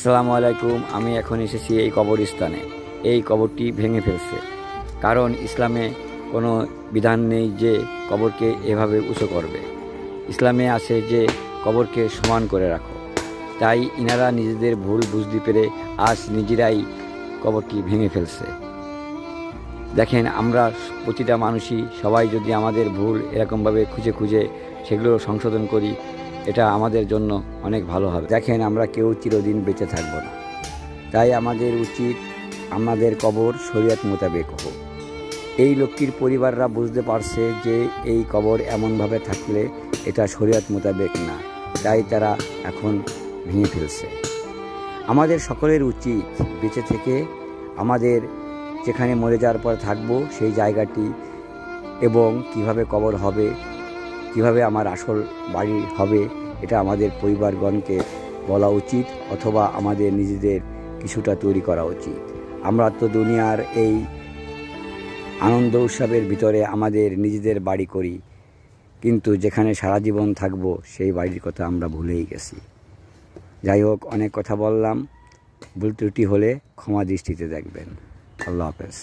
আসসালামু আলাইকুম, আমি এখন এসেছি এই কবরস্থানে। এই কবরটি ভেঙে ফেলছে। কারণ ইসলামে কোনো বিধান নেই যে কবরকে এভাবে উঁচু করবে। ইসলামে আছে যে কবরকে সমান করে রাখো। তাই ইনারা নিজেদের ভুল বুঝতে পেরে আজ নিজেরাই কবরটি ভেঙে ফেলছে। দেখেন, আমরা প্রতিটা মানুষই সবাই যদি আমাদের ভুল এরকমভাবে খুঁজে খুঁজে সেগুলো সংশোধন করি এটা আমাদের জন্য অনেক ভালো হবে। দেখেন আমরা কেউ চিরদিন বেঁচে থাকব না। তাই আমাদের উচিত আমাদের কবর শরীয়ত মোতাবেক হোক। এই লোকটির পরিবাররা বুঝতে পারছে যে এই কবর এমনভাবে থাকলে এটা শরীয়ত মোতাবেক না। তাই তারা এখন ভেঙে ফেলছে। আমাদের সকলের উচিত বেঁচে থেকে আমাদের যেখানে মরে যাওয়ার পর থাকব সেই জায়গাটি এবং কীভাবে কবর হবে কীভাবে আমার আসল বাড়ি হবে, এটা আমাদের পরিবারগণকে বলা উচিত অথবা আমাদের নিজেদের কিছুটা তৈরি করা উচিত। আমরা তো দুনিয়ার এই আনন্দ উৎসবের ভিতরে আমাদের নিজেদের বাড়ি করি, কিন্তু যেখানে সারা জীবন থাকব, সেই বাড়ির কথা আমরা ভুলেই গেছি। যাই হোক, অনেক কথা বললাম। ভুল ত্রুটি হলে ক্ষমা দৃষ্টিতে দেখবেন। আল্লাহ হাফেজ।